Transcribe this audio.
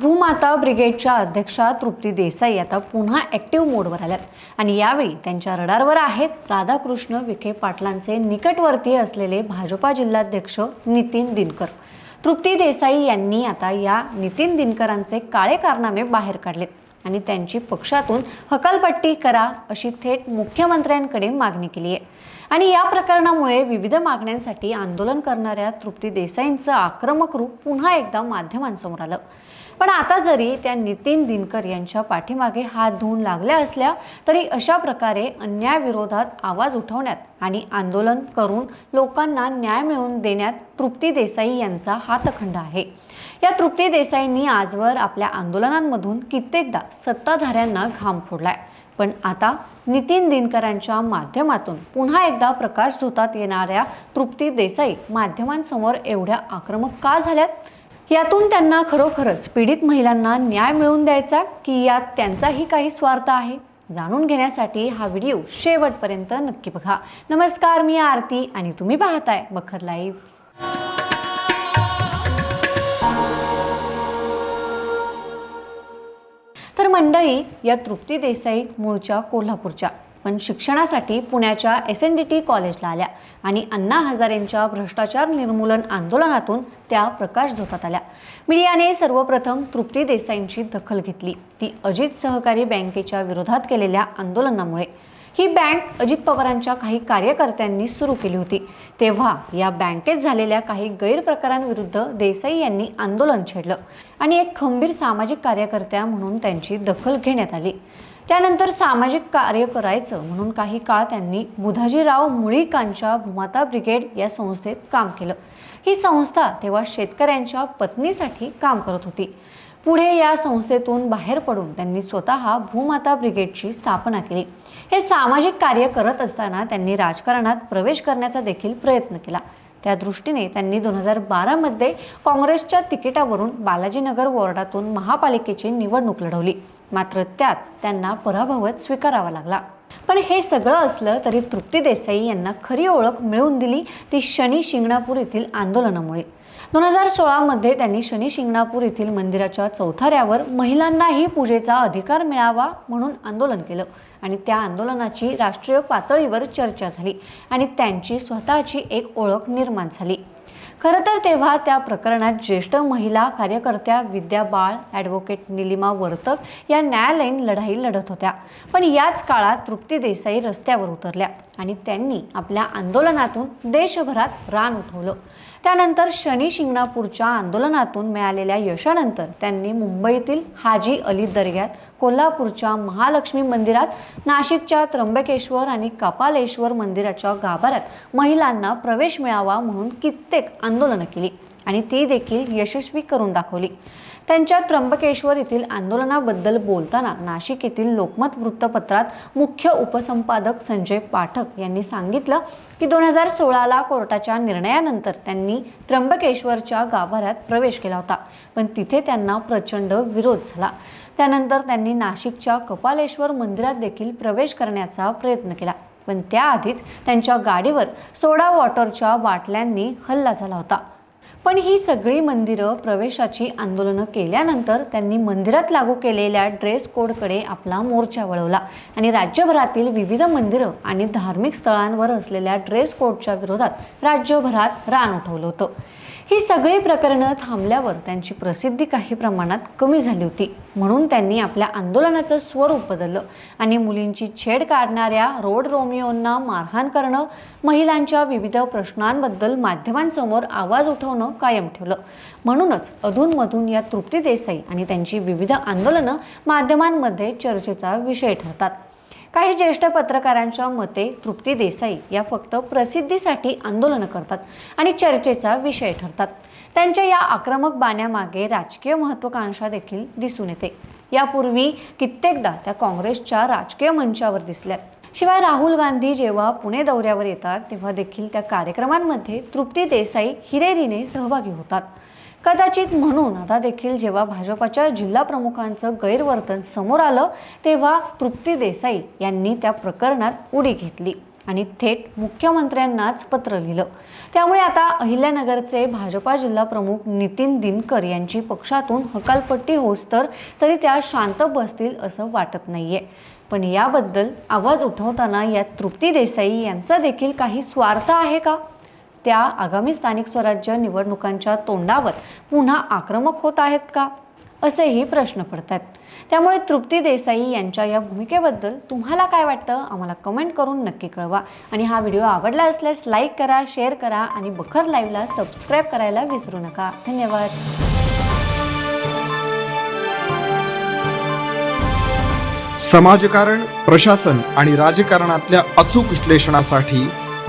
भूमाता ब्रिगेडच्या अध्यक्षा तृप्ती देसाई आता पुन्हा ॲक्टिव्ह मोडवर आल्यात. आणि यावेळी त्यांच्या रडारवर आहेत राधाकृष्ण विखे पाटलांचे निकटवर्तीय असलेले भाजपा जिल्हाध्यक्ष नितीन दिनकर. तृप्ती देसाई यांनी आता या नितीन दिनकरांचे काळे कारनामे बाहेर काढलेत आणि त्यांची पक्षातून हकालपट्टी करा अशी थेट मुख्यमंत्र्यांकडे मागणी केली आहे. आणि या प्रकरणामुळे विविध मागण्यांसाठी आंदोलन करणाऱ्या तृप्ती देसाईंचं आक्रमक रूप पुन्हा एकदा माध्यमांसमोर आलं. पण आता जरी त्या नितीन दिनकर यांच्या पाठीमागे हात धुवून लागल्या असल्या तरी अशा प्रकारे अन्यायाविरोधात आवाज उठवण्यात आणि आंदोलन करून लोकांना न्याय मिळवून देण्यात तृप्ती देसाई यांचा हातखंड आहे. या तृप्ती देसाईंनी आजवर आपल्या आंदोलनांमधून कित्येकदा सत्ताधाऱ्यांना घाम फोडलाय. पण आता नितीन दिनकरांच्या माध्यमातून पुन्हा एकदा प्रकाश झोतात येणाऱ्या तृप्ती देसाई माध्यमांसमोर एवढ्या आक्रमक का झाल्यात? यातून त्यांना खरोखरच पीडित महिलांना न्याय मिळवून द्यायचा की यात त्यांचाही काही स्वार्थ आहे? जाणून घेण्यासाठी हा व्हिडिओ शेवटपर्यंत नक्की बघा. नमस्कार मी आरती आणि तुम्ही पाहताय मखर लाईव्ह. तर मंडळी या तृप्ती देसाई मूळच्या कोल्हापूरच्या पण शिक्षणासाठी पुण्याच्या एस एन डी टी कॉलेजला आल्या आणि अण्णा हजारेंच्या भ्रष्टाचार निर्मूलन आंदोलनातून त्या प्रकाश झोतात आल्या. मीडियाने सर्वप्रथम तृप्ती देसाईंची दखल घेतली. ती अजित सहकारी बँकेच्या विरोधात केलेल्या आंदोलनामुळे. ही बँक अजित पवारांच्या काही कार्यकर्त्यांनी सुरू केली होती. तेव्हा या बँकेत झालेल्या काही गैरप्रकारांविरुद्ध देसाई यांनी आंदोलन छेडलं आणि एक खंबीर सामाजिक कार्यकर्त्या म्हणून त्यांची दखल घेण्यात आली. त्यानंतर सामाजिक कार्य करायचं म्हणून काही काळ त्यांनी बुधाजीराव मुळीकांच्या भूमाता ब्रिगेड या संस्थेत काम केलं. ही संस्था तेव्हा शेतकऱ्यांच्या पत्नीसाठी काम करत होती. पुढे या संस्थेतून बाहेर पडून त्यांनी स्वतः भूमाता ब्रिगेडची स्थापना केली. हे सामाजिक कार्य करत असताना त्यांनी राजकारणात प्रवेश करण्याचा देखील प्रयत्न केला. त्या दृष्टीने त्यांनी दोन हजार बारामध्ये काँग्रेसच्या तिकिटावरून बालाजीनगर वॉर्डातून महापालिकेची निवडणूक लढवली. मात्र त्यात त्यांना पराभवच स्वीकारावा लागला. पण हे सगळं असलं तरी तृप्ती देसाई यांना खरी ओळख मिळवून दिली ती शनी शिंगणापूर येथील आंदोलनामुळे. दोन हजार सोळामध्ये त्यांनी शनी शिंगणापूर येथील मंदिराच्या चौथाऱ्यावर महिलांनाही पूजेचा अधिकार मिळावा म्हणून आंदोलन केलं आणि त्या आंदोलनाची राष्ट्रीय पातळीवर चर्चा झाली आणि त्यांची स्वतःची एक ओळख निर्माण झाली. खरं तर तेव्हा त्या प्रकरणात ज्येष्ठ महिला कार्यकर्त्या विद्या बाळ ॲडव्होकेट निलिमा वर्तक या न्यायालयीन लढाई लढत होत्या. पण याच काळात तृप्ती देसाई रस्त्यावर उतरल्या. आणि त्यांनी आपल्या आंदोलनातून देशभरात रान उठवलं. त्यानंतर शनी शिंगणापूरच्या आंदोलनातून मिळालेल्या यशानंतर त्यांनी मुंबईतील हाजी अली दर्ग्यात कोल्हापूरच्या महालक्ष्मी मंदिरात नाशिकच्या त्र्यंबकेश्वर आणि कपालेश्वर मंदिराच्या गाभाऱ्यात महिलांना प्रवेश मिळावा म्हणून कित्येक आंदोलनं केली. आणि ती देखील यशस्वी करून दाखवली. त्यांच्या त्र्यंबकेश्वर येथील आंदोलनाबद्दल बोलताना नाशिक येथील लोकमत वृत्तपत्रात मुख्य उपसंपादक संजय पाठक यांनी सांगितलं की दोन हजार सोळाला कोर्टाच्या निर्णयानंतर त्यांनी त्र्यंबकेश्वरच्या गाभाऱ्यात प्रवेश केला होता पण तिथे त्यांना प्रचंड विरोध झाला. त्यानंतर त्यांनी नाशिकच्या कपालेश्वर मंदिरात देखील प्रवेश करण्याचा प्रयत्न केला पण त्याआधीच त्यांच्या गाडीवर सोडा वॉटरच्या बाटल्यांनी हल्ला झाला होता. पण ही सगळी मंदिरं प्रवेशाची आंदोलनं केल्यानंतर त्यांनी मंदिरात लागू केलेल्या ड्रेस कोडकडे आपला मोर्चा वळवला. आणि राज्यभरातील विविध मंदिरं आणि धार्मिक स्थळांवर असलेल्या ड्रेस कोडच्या विरोधात राज्यभरात रान उठवलं होतं. ही सगळी प्रकरणं थांबल्यावर त्यांची प्रसिद्धी काही प्रमाणात कमी झाली होती. म्हणून त्यांनी आपल्या आंदोलनाचं स्वरूप बदललं आणि मुलींची छेड काढणाऱ्या रोड रोमिओंना मारहाण करणं महिलांच्या विविध प्रश्नांबद्दल माध्यमांसमोर आवाज उठवणं कायम ठेवलं. म्हणूनच अधूनमधून या तृप्ती देसाई आणि त्यांची विविध आंदोलनं माध्यमांमध्ये चर्चेचा विषय ठरतात. काही ज्येष्ठ पत्रकारांच्या मते तृप्ती देसाई या फक्त प्रसिद्धीसाठी आंदोलनं करतात आणि चर्चेचा विषय ठरतात. त्यांच्या या आक्रमक बाण्यामागे राजकीय महत्त्वाकांक्षा देखील दिसून येते. यापूर्वी कित्येकदा त्या काँग्रेसच्या राजकीय मंचावर दिसल्यात शिवाय राहुल गांधी जेव्हा पुणे दौऱ्यावर येतात तेव्हा देखील त्या कार्यक्रमांमध्ये तृप्ती देसाई हिरेरीने सहभागी होतात. कदाचित म्हणून आता देखील जेव्हा भाजपाच्या जिल्हा प्रमुखांचं गैरवर्तन समोर आलं तेव्हा तृप्ती देसाई यांनी त्या प्रकरणात उडी घेतली आणि थेट मुख्यमंत्र्यांनाच पत्र लिहिलं. त्यामुळे आता अहिल्यानगरचे भाजपा जिल्हा प्रमुख नितीन दिनकर यांची पक्षातून हकालपट्टी होस तर तरी त्या शांत बसतील असं वाटत नाहीये. पण याबद्दल आवाज उठवताना यात तृप्ती देसाई यांचा देखील काही स्वार्थ आहे का? त्या आगामी स्थानिक स्वराज्य निवडणुकांच्या तोंडावर पुन्हा आक्रमक होत आहेत का? असेही प्रश्न पडतात त्यामुळे तृप्ती देसाई यांच्या या भूमिकेबद्दल तुम्हाला काय वाटतं? आम्हाला कमेंट करून नक्की कळवा. आणि हा व्हिडिओ आवडला असल्यास लाईक करा शेअर करा आणि बखर लाईव्हला सबस्क्राईब करायला विसरू नका. धन्यवाद. समाजकारण प्रशासन आणि राजकारणातल्या अचूक विश्लेषणासाठी